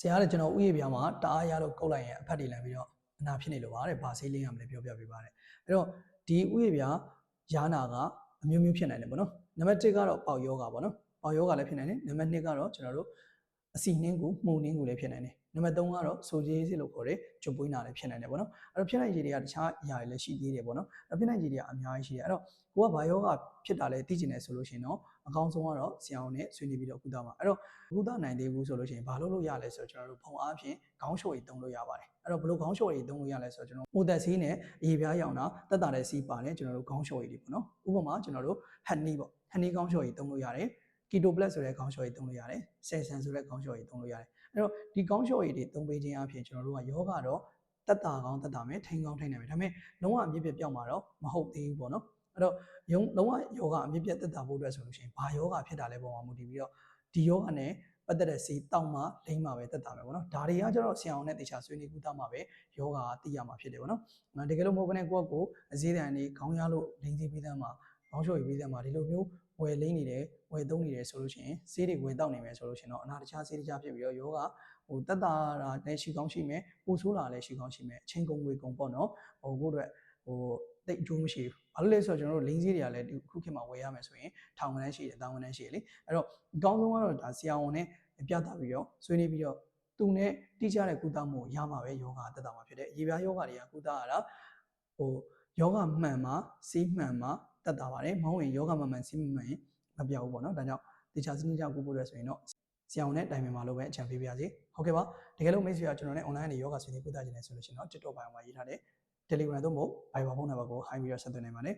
ဆရာကကျွန်တော်ဥယျာဉ်ပြားမှာတအားရတော့ကုတ်လိုက်ရင်အဖက်တွေလန်ပြီးတော့အနာဖြစ်နေလို့ပါတဲ့ဘာဆေးလင်းရမလဲပြောပြပေးပါတဲ့အဲ့တော့ဒီဥယျာဉ်ပြားယာနာကအမျိုးမျိုးဖြစ်နိုင်တယ်ပေါ့နော်နံပါတ်1ကတော့ပေါက်ယောဂပေါ့နော်ပေါက်ယောဂလည်းဖြစ်နိုင်တယ်နံပါတ်2ကတော့ကျွန်တော်တို့ အစီနှင်းကူမှုန်နှင်းကူလည်းဖြစ်နိုင်တယ်နံပါတ်3ကတော့ဆိုဂျေးစစ်လို့ခေါ်တဲ့ဂျွပွေးနာလည်းဖြစ်နိုင်တယ်ပေါ့နော်အဲ့တော့ဖြစ်နိုင်ခြေတွေကတခြားအရာတွေလည်းရှိသေးတယ်ပေါ့နော်အဲ့ဖြစ်နိုင်ခြေတွေကအများကြီးရှိတယ်အဲ့တော့ကိုကဘာယောဂဖြစ်တာလဲသိကျင်တယ်ဆိုလို့ရှိရင်တော့အကောင်းဆုံးကတော့ဆရာအောင်နဲ့ဆွေးနွေးပြီးတော့ကုသပါအဲ့တော့ကုသနိုင်သေးဘူးဆိုလို့ရှိရင်ဘာလုပ်လို့ရလဲဆိုတော့ကျွန်တော်တို့ဖုံအားဖြင့်ခေါင်းလျှော်ရည်သုံးလို့ရပါတယ်အဲ့တော့ဘယ်လိုခေါင်းလျှော်ရည်သုံးလို့ရလဲဆိုတော့ကျွန်တော်မိုသက်စီးနဲ့အရေပြားရောင်တာတက်တာတဲ့စီးပါတယ်ကျွန်တော်တို့ခေါင်းလျှော်ရည်တွေပေါ့နော်ဥပမာကျွန်တော်တို့ဟန်နီပေါ့ဟန်နီခေါင်းလျှော်ရည်သုံးလို့ရတယ် ကီတိုပလက်ဆိုတဲ့ခေါင်းလျှော်ရည်သုံးလို့ရတယ်ဆယ်ဆန်ဆိုတဲ့ခေါင်းလျှော်ရည်သုံးလို့ရတယ်အဲ့တော့ဒီခေါင်းလျှော်ရည်တွေသုံးပေးခြင်းအပြင်ကျွန်တော်တို့ကယောဂတော့တက်တာကောင်းတက်တာမယ်ထိန်ကောင်းထိန်နိုင်မယ်ဒါပေမဲ့လုံးဝအမြင့်ပြတ်ပြောက်မှာတော့မဟုတ်သေးဘူးပေါ့နော်အဲ့တော့ယုံလုံးဝယောဂအမြင့်ပြတ်တက်တာဖို့အတွက်ဆိုလို့ရှိရင်ဘာယောဂဖြစ်တာလဲပုံမှာမူတည်ပြီးတော့ဒီယောဂနဲ့ပတ်သက်တဲ့စီတောက်မှလိမ့်မှပဲတက်တာပဲဗောနော်ဒါတွေကကျတော့ဆင်အောင်နဲ့တေချာဆွေးနွေးကူတာမှပဲယောဂါသိရမှာဖြစ်တယ်ဗောနော်ငါတကယ်လို့မဟုတ်ဘဲနဲ့ကိုယ့်ကိုအစည်းတန်နေခေါင်းရလို့လိမ့်စီပေးသမ်းမှာခေါင်းလျှော်ရည်ပေးသမ်းမှာဒီလိုမျိုး ဝယ်လိမ့်နေတယ်ဝယ်သုံးနေတယ်ဆိုလို့ရှိရင်ဆေးတွေဝယ်တောက်နေမယ်ဆိုလို့ရှိရင်တော့အနာတခြားဆေးတခြားဖြစ်ပြီးတော့ယောဂဟိုတက်တာလည်းရှိကောင်းရှိမယ်ပူဆိုးလာလည်းရှိကောင်းရှိမယ်အချင်းကုန်ငွေကုန်ပေါ့နော်ဟိုကိုယ့်အတွက်ဟိုတိတ်အကျိုးမရှိဘူးဘာလို့လဲဆိုတော့ကျွန်တော်တို့လိမ့်စီတွေကလည်းဒီခုခေတ်မှာဝယ်ရမယ်ဆိုရင်ထောင်ကန်းရှိတယ်တောင်ကန်းရှိတယ်လေအဲ့တော့အကောင်းဆုံးကတော့ဒါဆရာဝန်နဲ့ပြသပြီးတော့ဆွေးနွေးပြီးတော့သူနဲ့တိကျတဲ့ကုသမှုကိုရမှာပဲယောဂတက်တာမှာဖြစ်တယ်။ရေပြားယောဂတွေကကုသရတာဟိုယောဂမှန်မှာစီးမှန်မှာ တက်တာပါတယ်။မဟုတ်ရင်ယောဂမှန်မှန်စီးမှန်မှန်ရင်မပြောက်ဘူးပေါ့နော်။ဒါကြောင့်တိကျစနစ်ကျကုဖို့ရဆိုရင်တော့ဆရာဝန်နဲ့တိုင်ပင်ပါလို့ပဲအကြံပေးပါရစေ။ဟုတ်ကဲ့ပါ။တကယ်လို့မိတ်ဆွေကကျွန်တော်နဲ့ online ကနေယောဂဆွေးနွေးကုသခြင်းနဲ့ဆိုလို့ရှိရင်တော့ TikTok ဘိုင်မှာရေးထားတဲ့ Telegram သို့မဟုတ် Viber ဖုန်းနံပါတ်ကို high ပြီးတော့ဆက်သွင်းနိုင်ပါတယ်